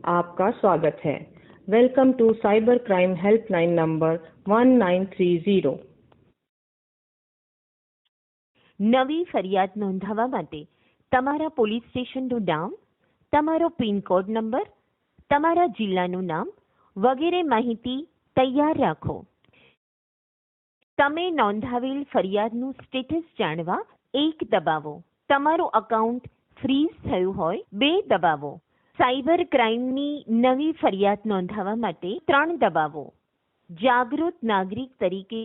आपका स्वागत है welcome to cyber crime helpline number 1930 નવી ફરિયાદ નોંધાવવા માટે તમારા પોલીસ સ્ટેશનનું નામ તમારો પિનકોડ નંબર તમારા જિલ્લાનું નામ વગેરે માહિતી તૈયાર રાખો તમે નોંધાવેલ ફરિયાદનું સ્ટેટસ જાણવા એક દબાવો તમારું અકાઉન્ટ ફ્રીઝ થયું હોય બે દબાવો સાયબર ક્રાઇમની નવી ફરિયાદ નોંધાવવા માટે ત્રણ દબાવો જાગૃત નાગરિક તરીકે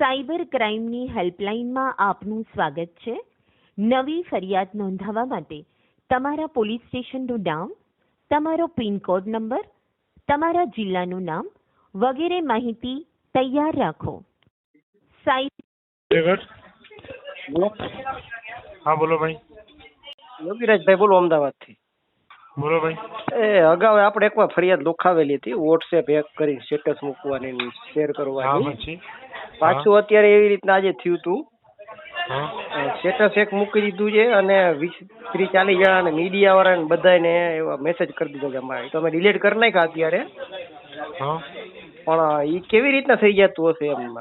સાયબર ક્રાઇમની હેલ્પલાઇનમાં આપનું સ્વાગત છે. નવી ફરિયાદ નોંધાવવા માટે તમારા પોલીસ સ્ટેશનનું નામ તમારો પિનકોડ નંબર તમારા જિલ્લાનું નામ વગેરે માહિતી તૈયાર રાખો. સાયબર હા બોલો ભાઈ. યોગીરાજભાઈ બોલો અમદાવાદથી. બોલો ભાઈ. એ અગાઉ આપણે એકવાર ફરિયાદ લખાવેલી હતી વોટ્સએપ હેક કરી સ્ટેટસ મૂકવાની શેર કરવાની. પાછું? અત્યારે એવી રીતના આજે થયું હતું સ્ટેટસ એક મૂકી દીધું છે અને વીસ ત્રીસ ચાલીસ જણા અને મીડિયા વાળા બધાને એવા મેસેજ કરી દીધો કે અમારે તો અમે ડિલીટ કરી નાખ્યા અત્યારે. હા. પણ એ કેવી રીતના થઈ જતું હશે એમ?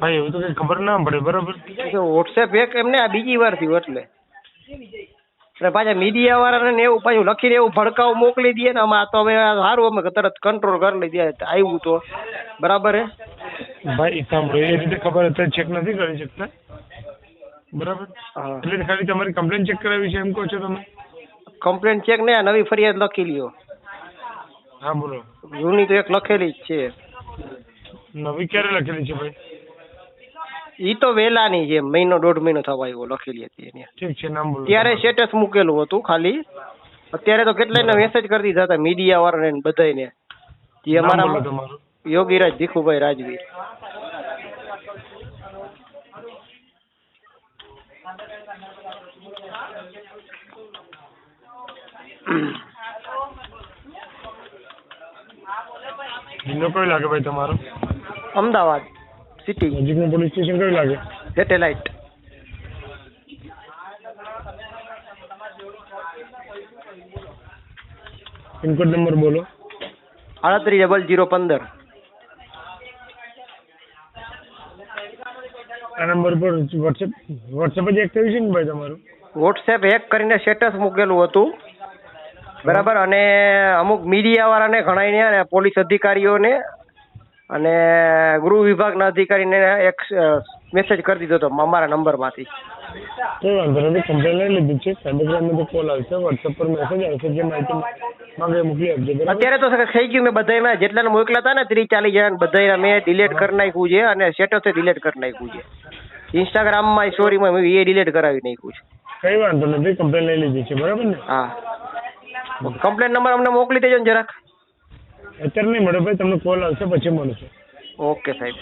ભાઈ એવું તો કઈ ખબર ના પડે બરાબર? વોટ્સએપ એક એમને આ બીજી વાર થયું એટલે. અને પાછા મીડિયા વાળાને ને એવું પાછું લખીને એવું ભડકાવ મોકલી દે ને આમાં તો હવે સારું અમે તરત કંટ્રોલ કરી લઈએ આવ્યું તો. બરાબર હે? ભાઈ સાંભળો એ રીતે ખબર અત્યારે ચેક નથી કરી શકતા? બરાબર? એટલે ખાલી તમારી કમ્પ્લેન ચેક કરાવી છે એમ કહો છો તમે? કમ્પ્લેન ચેક ને નવી ફરિયાદ લખી લ્યો. હા બોલો. જૂની તો એક લખેલી જ છે. નવી ક્યારે લખેલી છે ભાઈ? ઈ તો વેલાની છે મહિનો દોઢ મહિનો થવા આવ્યો લખેલી હતી એને. ઠીક છે નામ બોલો. ત્યારે સ્ટેટસ મૂકેલું હતું ખાલી. અત્યારે તો કેટલાયને મેસેજ કરી દીધા હતા મીડિયા વાળાને ને બધાયને. જે અમારા યોગીરાજ ભીખુભાઈ રાજવીર. જિલ્લો કયો લાગે ભાઈ તમારો? અમદાવાદ. સિટી નજીકનું પોલીસ સ્ટેશન કયું લાગે સેટેલાઇટ પિનકોડ નંબર બોલો આડત્રીસ ડબલ જીરો પંદર આ નંબર પર વોટ્સએપ વોટ્સએપ જ એક થયું છે ને ભાઈ તમારું? વોટ્સએપ હેક કરીને સ્ટેટસ મૂકેલું હતું. બરાબર? અને અમુક મીડિયા વાળાને ઘણાઈને પોલીસ અધિકારીઓને અને ગૃહ વિભાગના અધિકારીને એક મેસેજ કરી દીધો હતો અમારા નંબરમાંથી. કોઈ વાંધો નથી કમ્પ્લેન લઈ લીધી છે. સાયબર તો કોલ આવશે. વોટ્સએપ પર મેસેજ આવશે જે માહિતી માંગે મોકલી આપજો અત્યારે તો થઈ ગયું મેં બધાયમાં જેટલાને મોકલા હતા ને ત્રીસ ચાલીસ જણા બધાયના મેં ડિલીટ કરી નાખ્યું છે અને સ્ટેટસે ડિલીટ કરી નાખ્યું છે. ઇન્સ્ટાગ્રામમાં સ્ટોરીમાં મેં એ ડિલીટ કરાવી નાખ્યું છે. કઈ વાંધો નથી કમ્પ્લેન લઈ લીધી છે બરાબર ને? હા. કમ્પ્લેન નંબર અમને મોકલી દેજો ને જરાક. અત્યારે નહીં મળે ભાઈ તમને કોલ આવશે પછી મળશે. ઓકે સાહેબ.